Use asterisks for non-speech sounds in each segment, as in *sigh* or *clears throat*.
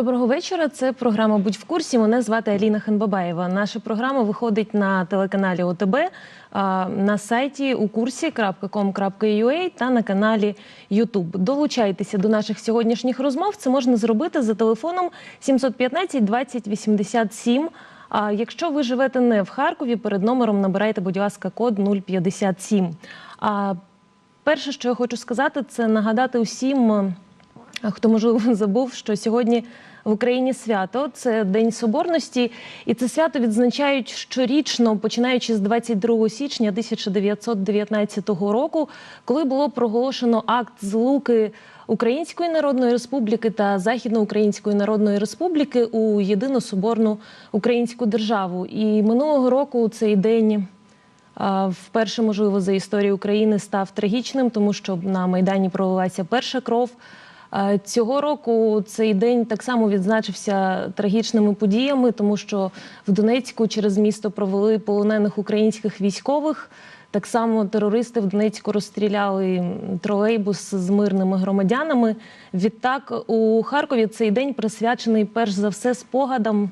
Доброго вечора. Це програма Будь в курсі. Мене звати Аліна Ханбабаєва. Наша програма виходить на телеканалі ОТБ, на сайті у курсі.com.ua та на каналі YouTube. Долучайтеся до наших сьогоднішніх розмов. Це можна зробити за телефоном 715 20 87. А якщо ви живете не в Харкові, перед номером набирайте, будь ласка, код 057. А перше, що я хочу сказати, це нагадати усім. Хто можливо *laughs* забув, що сьогодні в Україні свято це День Соборності, і це свято відзначають щорічно, починаючи з 22 січня 1919 року, коли було проголошено акт злуки Української Народної Республіки та Західноукраїнської Народної Республіки у єдину соборну українську державу. І минулого року цей день. Вперше, можливо, за історію України став трагічним, тому що на Майдані пролилася перша кров. А, Цього року цей день так само відзначився трагічними подіями, тому що в Донецьку через місто провели полонених українських військових. Так само терористи в Донецьку розстріляли тролейбус з мирними громадянами. Відтак у Харкові цей день присвячений перш за все спогадам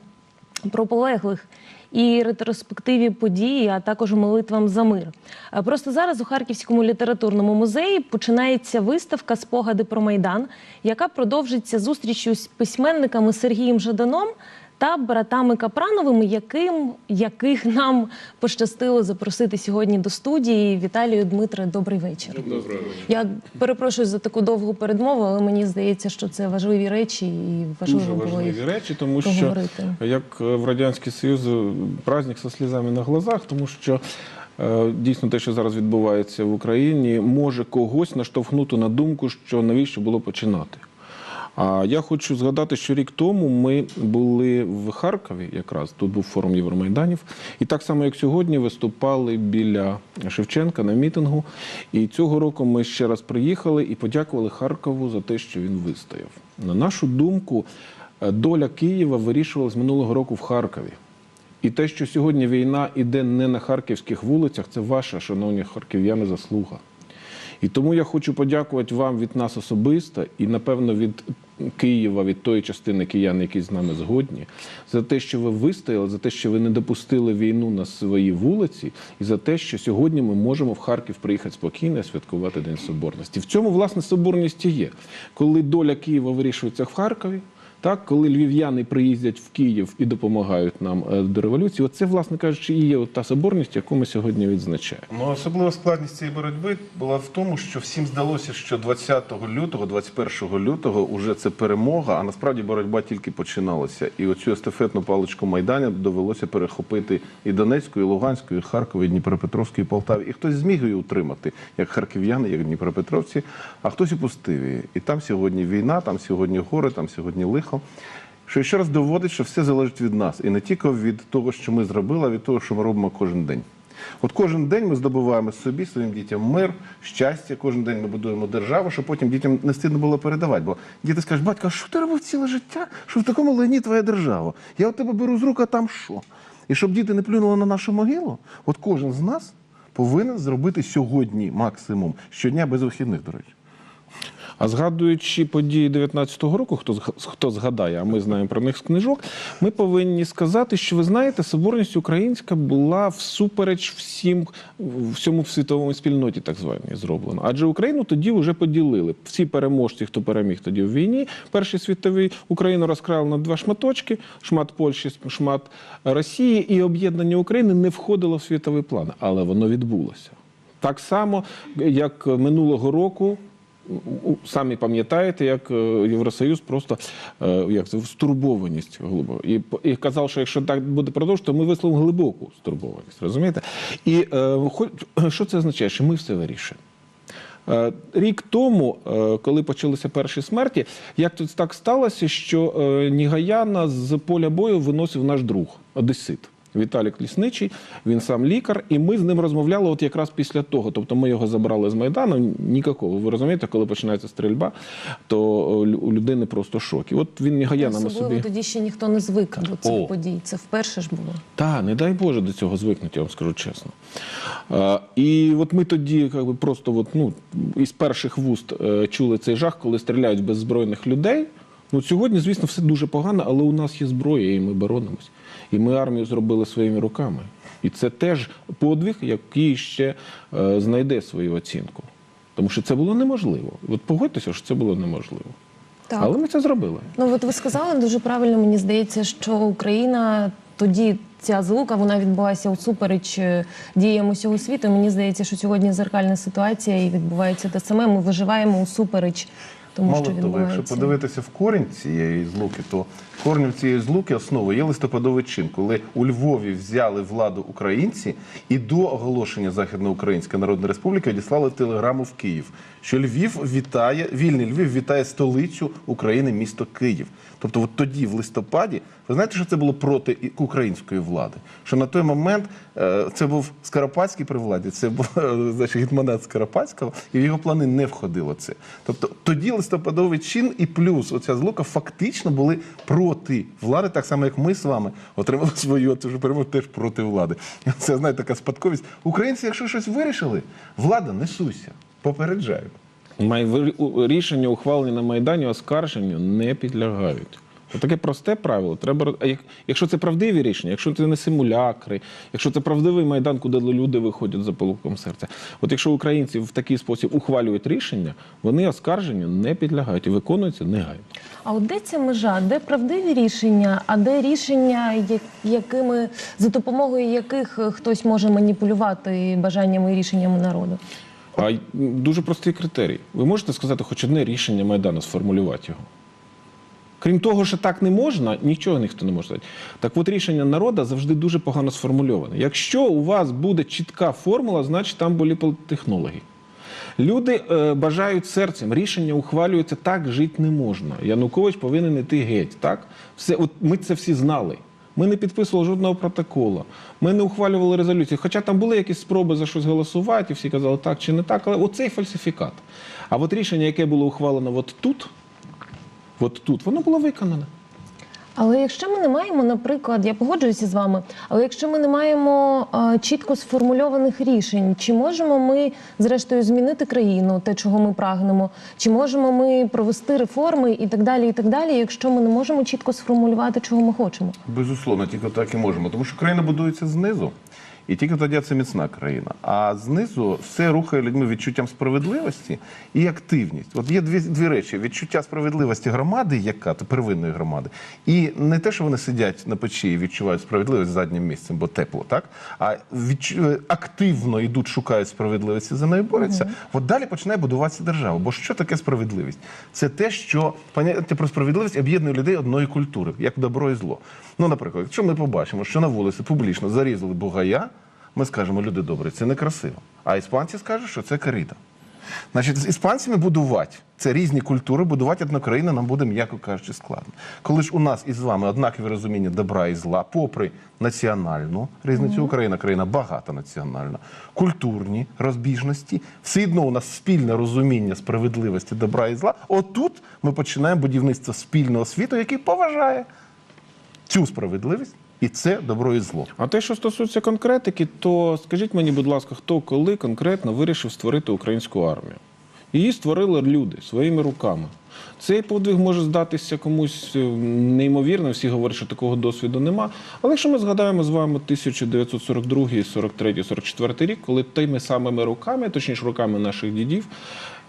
про полеглих і ретроспективі події, а також молитвам за мир. Е, Просто зараз у Харківському літературному музеї починається виставка Спогади про Майдан, яка продовжиться зустрічю з письменниками Сергієм Жаданом та братами Капрановими, яким яких нам пощастило запросити сьогодні до студії. Віталію Дмитре, добрий вечір. Доброго вечора. Я перепрошую за таку довгу передмову, але мені здається, що це важливі речі, і важливо Дуже було їх речі, тому що проговорити. як е, в радянський Союз е, праздник со слізами на глазах, тому що. е, Дійсно, те, що зараз відбувається в Україні, може когось наштовхнути на думку, що навіщо було починати. А я хочу згадати, що рік тому ми були в Харкові, якраз тут був форум Євромайданів, і так само, як сьогодні, виступали біля Шевченка на мітингу. І цього року ми ще раз приїхали і подякували Харкову за те, що він вистояв. На нашу думку, е, доля Києва вирішувалась минулого року в Харкові. І те, що сьогодні війна іде не на харківських вулицях, це ваша, шановні харків'яни, заслуга. І тому я хочу подякувати вам від нас особисто і, напевно, від Києва, від тої частини киян, які з нами згодні, за те, що ви вистояли, за те, що ви не допустили війну на свої вулиці, і за те, що сьогодні ми можемо в Харків приїхати спокійно і святкувати День Соборності. В цьому, власне, соборність і є. Коли доля Києва вирішується в Харкові, так, коли львів'яни приїздять в Київ і допомагають нам е, до революції, оце, власне кажучи, і є та соборність, яку ми сьогодні відзначаємо. Ну, особлива складність цієї боротьби була в тому, що всім здалося, що 20 лютого, 21 лютого уже це перемога, а насправді боротьба тільки починалася. І оцю естафетну паличку Майдану довелося перехопити і Донецьку, і Луганську, і Харкові, і Дніпропетровську, і Полтаві. І хтось зміг її утримати, як харків'яни, як Дніпропетровці, а хтось упустив її. І там сьогодні війна, там сьогодні горе, там сьогодні лихо. Що ще раз доводить, що все залежить від нас, і не тільки від того, що ми зробили, а від того, що ми робимо кожен день. От кожен день ми здобуваємо собі, своїм дітям мир, щастя. Кожен день ми будуємо державу, щоб потім дітям не стидно було передавати. Бо діти скажуть, батько, а що ти робив ціле життя? Що в такому лайні твоя держава? Я у тебе беру з рук, а там що? І щоб діти не плюнули на нашу могилу, от кожен з нас повинен зробити сьогодні максимум, щодня без вихідних, до речі. А згадуючи події 19-го року, хто хто згадає, а ми знаємо про них з книжок, ми повинні сказати, що ви знаєте, соборність українська була всупереч всім всьому світовому спільноті, так званій, зроблена. Адже Україну тоді вже поділили. Всі переможці, хто переміг тоді в війні, першій світовій Україну розкрали на два шматочки: шмат Польщі, шмат Росії, і об'єднання України не входило в світовий план, але воно відбулося. Так само, як минулого року самі пам'ятаєте, як е, Євросоюз просто е, як це стурбованість глибоко. І, і казав, що якщо так буде продовжувати, то ми висловимо глибоку стурбованість. Розумієте? І е, хоч- *clears throat* що це означає? Що ми все вирішуємо. Рік тому, коли почалися перші смерті, як тут так сталося, що Нігаяна з поля бою виносив наш друг, одесит. Віталік Лісничий, він сам лікар, і ми з ним розмовляли от якраз після того. Тобто ми його забрали з Майдану, нікакого. Ви розумієте, коли починається стрільба, то е, у людини просто шок. І от він Особливо собі. тоді ще ніхто не звик до цих О. подій. Це вперше ж було. Та, не дай Боже до цього звикнути, я вам скажу чесно. Е, і от ми тоді як би, просто от, ну, із перших вуст е, чули цей жах, коли стріляють беззбройних людей. Ну, сьогодні, звісно, все дуже погано, але у нас є зброя, і ми боронимось. І ми армію зробили своїми руками. І це теж подвиг, який ще е, знайде свою оцінку. Тому що це було неможливо. От погодьтеся, що це було неможливо. Так. Але ми це зробили. Ну от ви сказали дуже правильно. Мені здається, що Україна тоді ця злука вона відбулася усупереч е, діям усього світу. Мені здається, що сьогодні зеркальна ситуація і відбувається те саме. Ми виживаємо усупереч тому, Мало що того, відбувається. якщо подивитися в корінь цієї злуки, то корнем цієї злуки основою є листопадовий чин, коли у Львові взяли владу українці і до оголошення Західноукраїнської Народної Республіки відіслали телеграму в Київ, що Львів вітає, вільний Львів вітає столицю України, місто Київ. Тобто, от тоді, в листопаді, ви знаєте, що це було проти української влади? Що на той момент е, це був Скоропадський при владі, це був е, *laughs* значить, гетьманат Скоропадського, і в його плани не входило це. Тобто тоді листопадовий чин і плюс оця злука фактично були проти влади, так само як ми з вами отримали *laughs* свою ж перемогу теж проти влади. Це знаєте, така спадковість. Українці, якщо щось вирішили, влада несуся. Попереджаю. Май- Рішення, ухвалені на Майдані, оскарженню не підлягають. Це таке просте правило. Треба якщо це правдиві рішення, якщо це не симулякри, якщо це правдивий майдан, куди люди виходять за полуком серця. От якщо українці в такий спосіб ухвалюють рішення, вони оскарженню не підлягають і виконуються негайно. А от де ця межа? Де правдиві рішення, а де рішення, якими за допомогою яких е, хтось може маніпулювати бажаннями і рішеннями народу? А дуже простий критерій. Ви можете сказати хоч одне рішення Майдану, сформулювати його. Крім того, що так не можна, нічого ніхто не може. Так от рішення народу завжди дуже погано сформульоване. Якщо у вас буде чітка формула, значить там були політтехнологи. Люди е, бажають серцем, рішення ухвалюються так, жити не можна. Янукович повинен іти геть. Так? Все, от ми це всі знали. Ми не підписували жодного протоколу, ми не ухвалювали резолюції. Хоча там були якісь спроби за щось голосувати, і всі казали так чи не так, але оцей фальсифікат. А от рішення, яке було ухвалено от тут, от тут, воно було виконане. Але якщо ми не маємо, наприклад, я погоджуюся з вами, але якщо ми не маємо е, чітко сформульованих рішень, чи можемо ми зрештою змінити країну, те, чого ми прагнемо, чи можемо ми провести реформи і так далі, і так далі, якщо ми не можемо чітко сформулювати, чого ми хочемо? Безусловно, тільки так і можемо. Тому що країна будується знизу. І тільки тоді це міцна країна. А знизу все рухає людьми відчуттям справедливості і активність. От є дві, дві речі: відчуття справедливості громади, яка то первинної громади, і не те, що вони сидять на печі і відчувають справедливість заднім місцем, бо тепло, так а відчу- активно йдуть, шукають справедливості за нею борються. От далі починає будуватися держава. Бо що таке справедливість? Це те, що поняття про справедливість об'єднує людей одної культури, як добро і зло. Ну, наприклад, якщо ми побачимо, що на вулиці публічно зарізали бугая, ми скажемо, люди добрі, це некрасиво. А іспанці скажуть, що це коріда. Значить, з іспанцями будувати це різні культури, будувати одну країну нам буде, м'яко кажучи, складно. Коли ж у нас із вами однакові розуміння добра і зла, попри національну різницю, Україна країна багатонаціональна, культурні розбіжності, все одно у нас спільне розуміння справедливості добра і зла. Отут ми починаємо будівництво спільного світу, який поважає цю справедливість і це добро і зло. А те, що стосується конкретики, то скажіть мені, будь ласка, хто коли конкретно вирішив створити українську армію? Її створили люди своїми руками. Цей подвиг може здатися комусь е, неймовірним, всі говорять, що такого досвіду нема. Але якщо ми згадаємо з вами 1942, 43, 44 рік, коли тими самими руками, точніше руками наших дідів,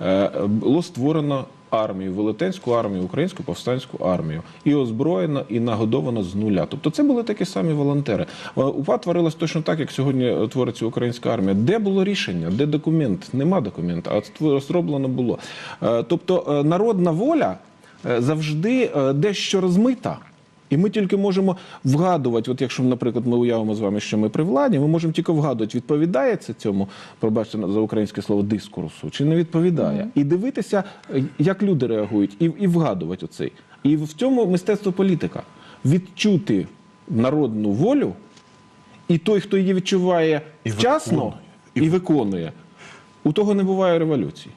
е, було створено армію, велетенську армію, українську повстанську армію, і озброєно, і нагодовано з нуля. Тобто це були такі самі волонтери. Е, УПА творилась точно так, як сьогодні е, твориться українська армія. Де було рішення? Де документ? Нема документа, а зроблено було. Е, Тобто народна воля завжди дещо розмита. І ми тільки можемо вгадувати, от якщо, наприклад, ми уявимо з вами, що ми при владі, ми можемо тільки вгадувати, відповідає це цьому, пробачте за українське слово, дискурсу, чи не відповідає. І дивитися, е, як люди реагують, і, і вгадувати оцей. І в цьому мистецтво політика. Відчути народну волю, і той, хто її відчуває І вчасно виконує. і виконує, у того не буває революції.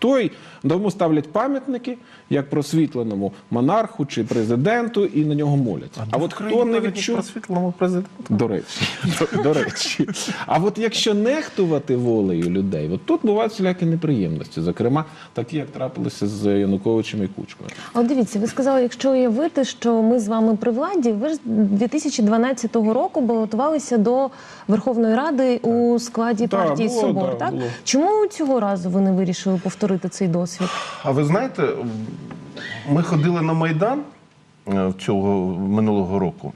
Той тому ставлять пам'ятники як просвітленому монарху чи президенту, і на нього моляться. А, от хто не відчув просвітленому президенту? до речі, *laughs* до, до речі. А от якщо нехтувати волею людей, от тут бувають всілякі неприємності, зокрема, такі, як трапилися з Януковичем і Кучмою. От дивіться, ви сказали, якщо уявити, що ми з вами при владі, ви ж 2012 року балотувалися до Верховної Ради у складі Так, партії було, Собор. да, так було. чому цього разу ви не вирішили повторити цей досвід? А ви знаєте, ми ходили на Майдан е, цього минулого року.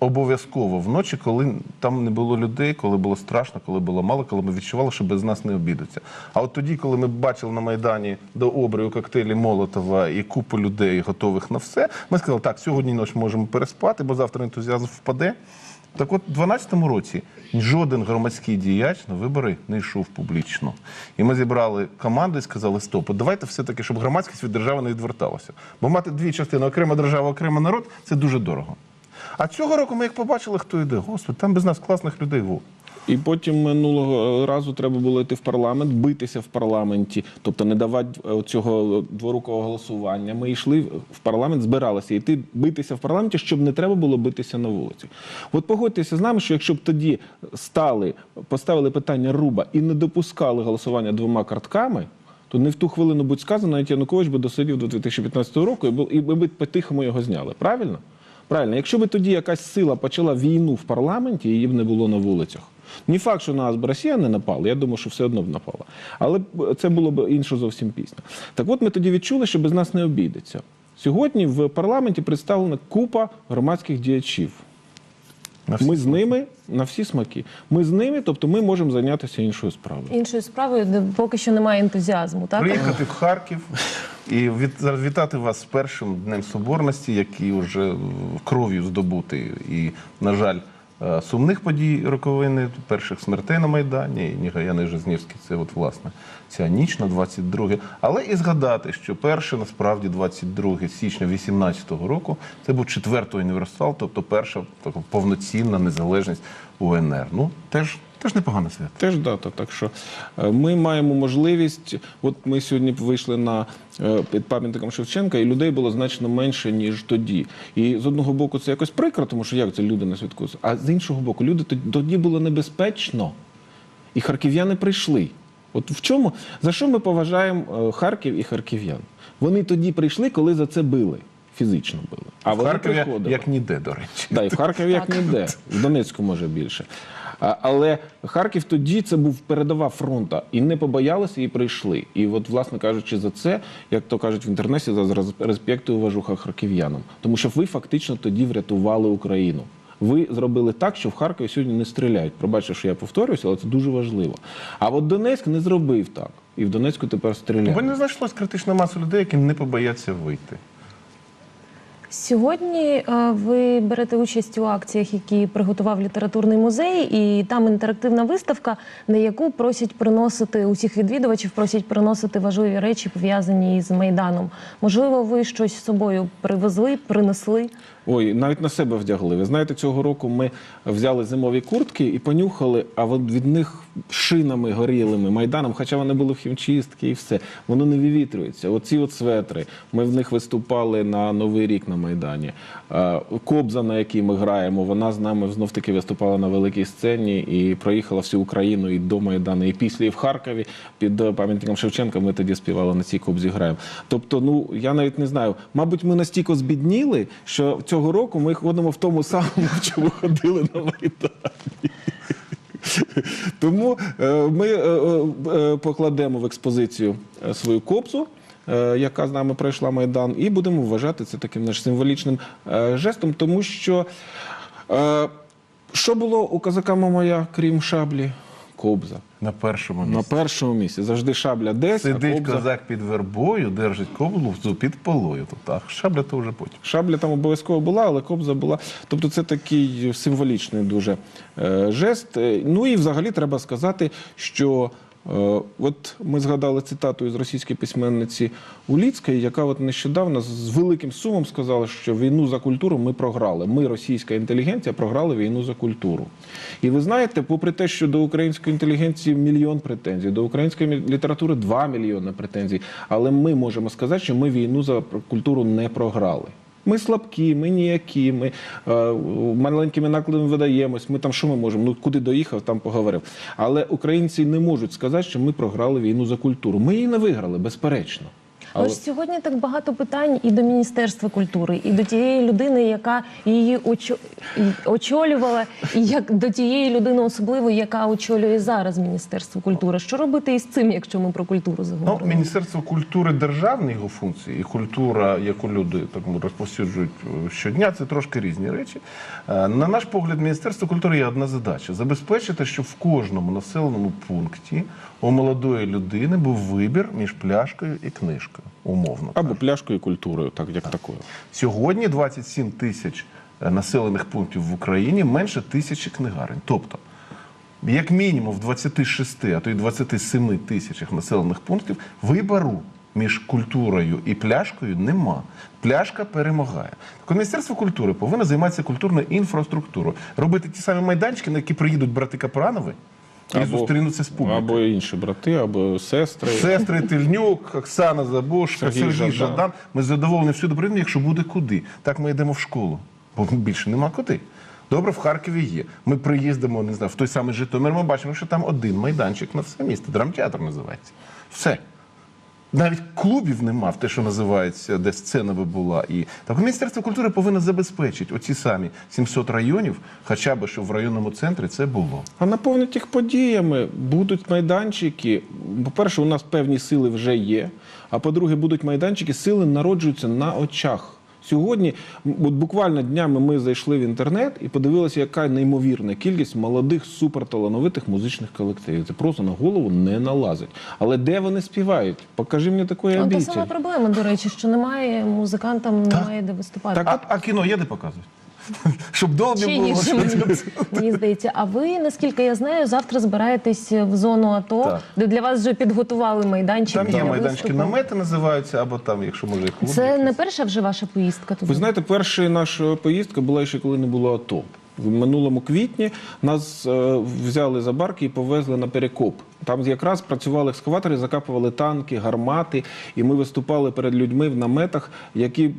Обов'язково вночі, коли там не було людей, коли було страшно, коли було мало, коли ми відчували, що без нас не обідуться. А от тоді, коли ми бачили на Майдані до обрію коктейлі Молотова і купу людей, готових на все, ми сказали, так, сьогодні ніч можемо переспати, бо завтра ентузіазм впаде. Так от, у 2012 році жоден громадський діяч на вибори не йшов публічно. І ми зібрали команду і сказали: стоп, давайте все-таки, щоб громадськість від держави не відверталася. Бо мати дві частини окрема держава, окремо народ це дуже дорого. А цього року ми як побачили, хто йде. Господи, там без нас класних людей. Во. І потім минулого разу треба було йти в парламент, битися в парламенті, тобто не давати е, цього дворукового голосування. Ми йшли в парламент, збиралися йти битися в парламенті, щоб не треба було битися на вулиці. От погодьтеся з нами, що якщо б тоді стали, поставили питання руба і не допускали голосування двома картками. То не в ту хвилину будь сказано, навіть Янукович би досидів до 2015 року, і бу- і ми б по-тихому його зняли. Правильно? Правильно. Якщо б тоді якась сила почала війну в парламенті, її б не було на вулицях. Не факт, що на нас Росія не напала, я думаю, що все одно б напала. Але це було б інша зовсім пісня. Так от ми тоді відчули, що без нас не обійдеться. Сьогодні в парламенті представлена купа громадських діячів. Ми з ними на всі смаки. Ми з ними, тобто ми можемо зайнятися іншою справою. Іншою справою, де поки що немає ентузіазму, так? Приїхати в Харків і від, вітати вас з першим днем соборності, який вже кров'ю здобутий. І, на жаль, сумних подій роковини, перших смертей на Майдані, Нігаяни Жизнівський, це от, власне, ця ніч на 22 Але і згадати, що перше, насправді, 22 січня 18-го року, це був четвертий універсал, тобто перша така повноцінна незалежність УНР. Ну, теж, теж непогане свято. Теж дата. Так що е, ми маємо можливість. От ми сьогодні вийшли на е, під пам'ятником Шевченка, і людей було значно менше ніж тоді. І з одного боку це якось прикро, тому що як це люди не святкують. А з іншого боку, люди тоді- було небезпечно, і харків'яни прийшли. От в чому за що ми поважаємо е, Харків і харків'ян? Вони тоді прийшли, коли за це били. Фізично били. А в Харкові приходили. як ніде, до речі. Да, і в Харкові як ніде, в Донецьку може більше. Але Харків тоді це був передова фронта, і не побоялися, і прийшли. І от, власне кажучи, за це, як то кажуть в інтернеті, за роз- респект і уважуха харків'янам. Тому що ви фактично тоді врятували Україну. Ви зробили так, що в Харкові сьогодні не стріляють. Пробачте, що я повторююся, але це дуже важливо. А от Донецьк не зробив так. І в Донецьку тепер стріляють. Бо не знайшлось критична маса людей, які не побояться вийти. Сьогодні е, ви берете участь у акціях, які приготував літературний музей, і там інтерактивна виставка, на яку просять приносити усіх відвідувачів, просять приносити важливі речі, пов'язані з майданом. Можливо, ви щось з собою привезли, принесли. Ой, навіть на себе вдягли. Ви знаєте, цього року ми взяли зимові куртки і понюхали, а від них шинами горілими, майданом, хоча вони були в хімчистки і все, воно не вивітрюється. Оці от светри. Ми в них виступали на Новий рік на Майдані. Кобза, на якій ми граємо, вона з нами знов таки виступала на великій сцені і проїхала всю Україну і до Майдану, і після і в Харкові під е, пам'ятником Шевченка. Ми тоді співали на цій кобзі граємо. Тобто, ну я навіть не знаю. Мабуть, ми настільки збідніли, що цього року ми ходимо в тому самому, чому ходили на Майдані. Тому е, ми е, е, покладемо в експозицію свою кобзу. е, Яка з нами пройшла майдан, і будемо вважати це таким наш символічним жестом, тому що що було у козака Мамая, крім шаблі? Кобза. На першому На першому місці. Завжди шабля десь, а Сидить кобза. козак під вербою, держить кобзу під полою. Тобто, а шабля то вже потім. Шабля там обов'язково була, але кобза була. Тобто це такий символічний дуже е, жест. Е, Ну і взагалі треба сказати, що От ми згадали цитату із російської письменниці Уліцької, яка от нещодавно з великим сумом сказала, що війну за культуру ми програли. Ми, російська інтелігенція, програли війну за культуру. І ви знаєте, попри те, що до української інтелігенції мільйон претензій, до української літератури 2 мільйони претензій, але ми можемо сказати, що ми війну за культуру не програли. Ми слабкі, ми ніякі, ми е, маленькими накладами видаємось. Ми там що ми можемо? Ну куди доїхав, там поговорив. Але українці не можуть сказати, що ми програли війну за культуру. Ми її не виграли, безперечно. Але Ось сьогодні так багато питань і до Міністерства культури, і до тієї людини, яка її очолювала, і як до тієї людини, особливо, яка очолює зараз Міністерство культури. Що робити із цим, якщо ми про культуру Ну, заговоримо? Міністерство культури державні його функції, і культура, яку люди так мовити, розповсюджують е, щодня, це трошки різні речі. Е, На наш погляд, Міністерство культури є одна задача: забезпечити, щоб в кожному населеному пункті у молодої людини був вибір між пляшкою і книжкою, умовно. або кажучи. пляшкою культурою, так як такою. Сьогодні 27 тисяч е, населених пунктів в Україні менше тисячі книгарень. Тобто, як мінімум в 26, а то й 27 тисячах населених пунктів вибору між культурою і пляшкою нема. Пляшка перемагає. Так Міністерство культури повинно займатися культурною інфраструктурою, робити ті самі майданчики, на які приїдуть брати Капранови і зустрінуться з публікою. або інші брати, або сестри. Сестри Тильнюк, Оксана Забушка, Сергій Сергій, Жадан. Жадан. Ми задоволені всюди прийдемо, якщо буде куди. Так ми йдемо в школу, бо більше нема куди. Добре, в Харкові є. Ми приїздимо, не знаю, в той самий Житомир. Ми бачимо, що там один майданчик на все місто. Драмтеатр називається. Все. Навіть клубів нема в те, що називається, де сцена би була. І так Міністерство культури повинно забезпечити оці самі 700 районів, хоча б щоб в районному центрі це було. А наповнити їх подіями будуть майданчики. По-перше, у нас певні сили вже є. А по-друге, будуть майданчики, сили народжуються на очах. Сьогодні, от буквально днями ми зайшли в інтернет і подивилися, яка неймовірна кількість молодих суперталановитих музичних колективів. Це просто на голову не налазить. Але де вони співають? Покажи мені такої От та сама проблема, до речі, що немає музикантам, немає де виступати. А, а кіно є де показують? Щоб долбі було. мені, мені здається. А ви, наскільки я знаю, завтра збираєтесь в зону АТО, Так. де для вас вже підготували майданчики. Там є майданчики, намети називаються, або там, якщо може, клуб. Це якийсь. не перша вже ваша поїздка туди? Ви знаєте, перша наша поїздка була ще коли не було АТО. В минулому квітні нас е, взяли за барки і повезли на перекоп. Там якраз працювали екскаватори, закапували танки, гармати, і ми виступали перед людьми в наметах, які е,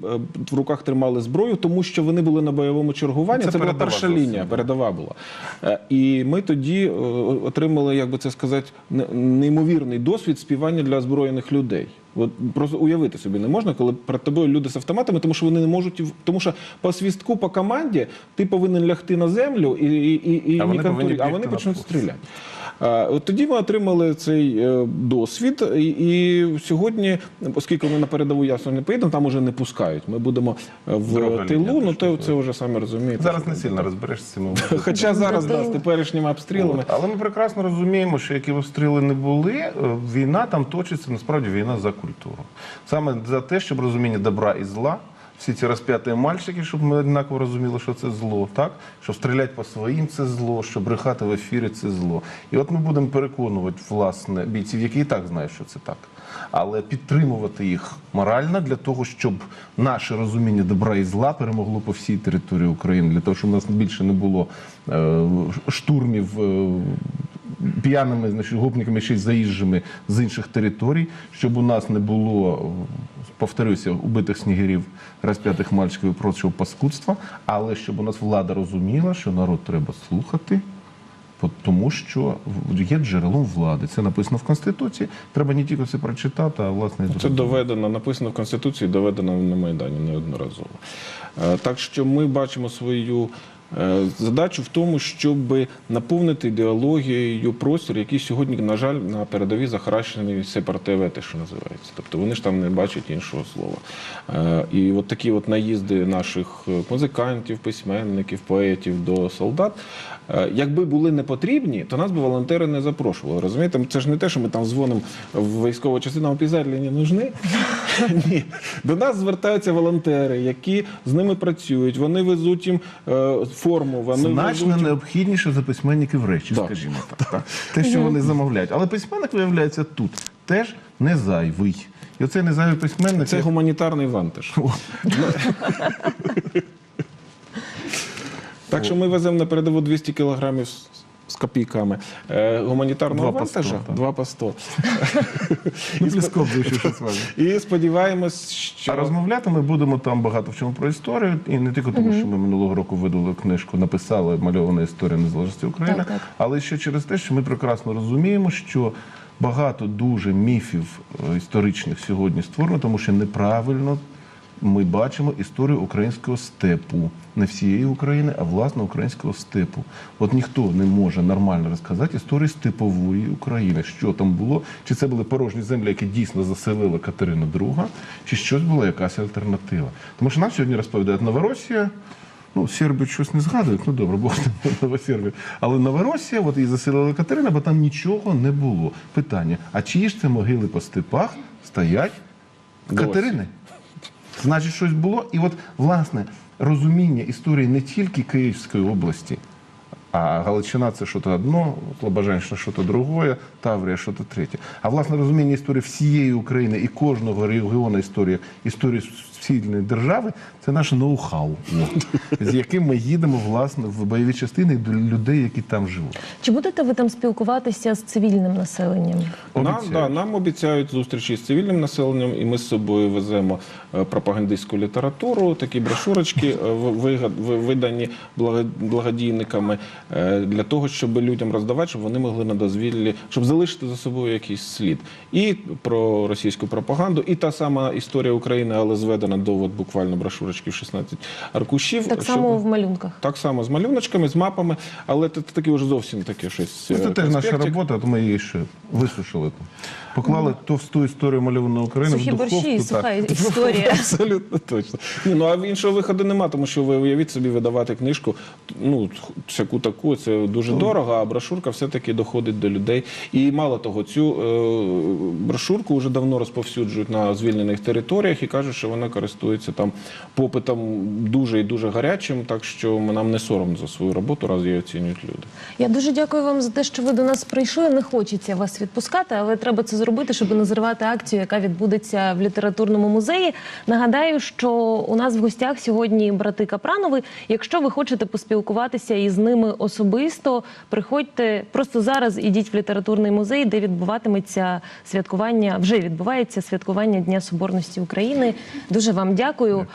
в руках тримали зброю, тому що вони були на бойовому чергуванні. Це Це, була перша зовсім, лінія, передова була. Е, І ми тоді е, отримали, як би це сказати, неймовірний досвід співання для озброєних людей. От просто уявити собі не можна, коли перед тобою люди з автоматами, тому що вони не можуть тому що по свістку, по команді ти повинен лягти на землю і, і, і, і А вони ні а вони почнуть стріляти. А, от тоді ми отримали цей е, досвід, і, і сьогодні, оскільки ми на передову ясно не поїдемо, там уже не пускають. Ми будемо е, в Друга тилу, лінія, ну то це вже самі розумієте. Зараз не сильно розберешся з цими. *laughs* Хоча зараз да, з теперішніми обстрілами. От. Але ми прекрасно розуміємо, що які обстріли не були, е, війна там точиться насправді війна за культуру. Саме за те, щоб розуміння добра і зла. Всі ці розп'яті мальчики, щоб ми однаково розуміли, що це зло, так? Щоб стріляти по своїм це зло, щоб брехати в ефірі це зло. І от ми будемо переконувати власне бійців, які і так знають, що це так. Але підтримувати їх морально для того, щоб наше розуміння добра і зла перемогло по всій території України, для того, щоб у нас більше не було е, штурмів. Е, п'яними, значить, гопниками ще й заїжджими з інших територій, щоб у нас не було, повторюся, убитих снігирів, розп'ятих мальчиків і прочого паскудства, але щоб у нас влада розуміла, що народ треба слухати, тому що є джерелом влади. Це написано в Конституції. Треба не тільки це прочитати, а власне Це зрозуміти. доведено, написано в Конституції, доведено на Майдані неодноразово. Е, Так що ми бачимо свою е, задачу в тому, щоб наповнити ідеологією простір, який сьогодні, на жаль, на передовій захаращений сепаративе, те, що називається. Тобто вони ж там не бачать іншого слова. Е, І от такі от наїзди наших е, музикантів, письменників, поетів до солдат, якби були не потрібні, то нас би волонтери не запрошували. Розумієте, це ж не те, що ми там дзвонимо в військову частину, а пізарлі не нужны. Ні, до нас звертаються волонтери, які з ними працюють. Вони везуть їм е, форму. Вони Значно везуть... необхідніше за письменників речі, Да. скажімо так. так. Те, що вони замовляють. Але письменник виявляється тут теж не зайвий. І оцей не зайвий письменник. Це як- гуманітарний вантаж. так що ми веземо на передову 200 кілограмів з- копійками е, гуманітарного Два по сто, вантажа. Два по 100. Ну. І сподіваємось, що А розмовляти ми будемо там багато в чому про історію, і не тільки тому, що ми минулого року видали книжку, написали мальована історія незалежності України, але ще через те, що ми прекрасно розуміємо, що багато дуже міфів е, історичних сьогодні створено, тому що неправильно. Ми бачимо історію українського степу, не всієї України, а власне українського степу. От ніхто не може нормально розказати історію степової України, що там було, чи це були порожні землі, які дійсно заселила Катерина II, чи щось була якась альтернатива. Тому що нам сьогодні розповідають Новоросія. Ну, Сербію щось не згадують, ну добре, Бог *laughs* там Новосербія. Але Новоросія, от її заселила Катерина, бо там нічого не було. Питання: а чиї ж це могили по степах стоять. Катерини? Значить, щось було. І от, власне, розуміння історії не тільки Київської області, а Галичина це щось одно, Слобожанщина щось друге, Таврія щось третє. А власне розуміння історії всієї України і кожного регіону історії, історії сильної держави це наше ноу-хау, *laughs* з яким ми їдемо власне в бойові частини до людей, які там живуть. Чи будете ви там спілкуватися з цивільним населенням? Нам, да, нам обіцяють зустрічі з цивільним населенням, і ми з собою веземо е, пропагандистську літературу, такі брошурочки е, видані благодійниками е, для того, щоб людям роздавати, щоб вони могли на дозвіллі, щоб залишити за собою якийсь слід. І про російську пропаганду, і та сама історія України, але зведена до от, буквально брошурочки в 16 аркушів. Так щоб- само в малюнках. так само з малюночками, з мапами, але це таке вже зовсім таке щось. Ну, Це е, теж наша робота, то ми її ще висушили. Поклали товсту історію мальованої України Сухі в духовку. борщі і суха *laughs* історія. Абсолютно точно. Ні, ну а іншого виходу нема, тому що ви уявіть собі видавати книжку, ну всяку таку, це дуже дорого, а брошурка все-таки доходить до людей. І мало того, цю е, брошурку вже давно розповсюджують на звільнених територіях і кажуть, що вона користується там попитом дуже і дуже гарячим, так що нам не соромно за свою роботу, раз її оцінюють люди. Я дуже дякую вам за те, що ви до нас прийшли. Не хочеться вас відпускати, але треба це зробити, щоб не зривати акцію, яка відбудеться в літературному музеї. Нагадаю, що у нас в гостях сьогодні брати Капранови. Якщо ви хочете поспілкуватися із ними особисто, приходьте просто зараз. Ідіть в літературний музей, де відбуватиметься святкування. Вже відбувається святкування Дня Соборності України. Дуже вам дякую.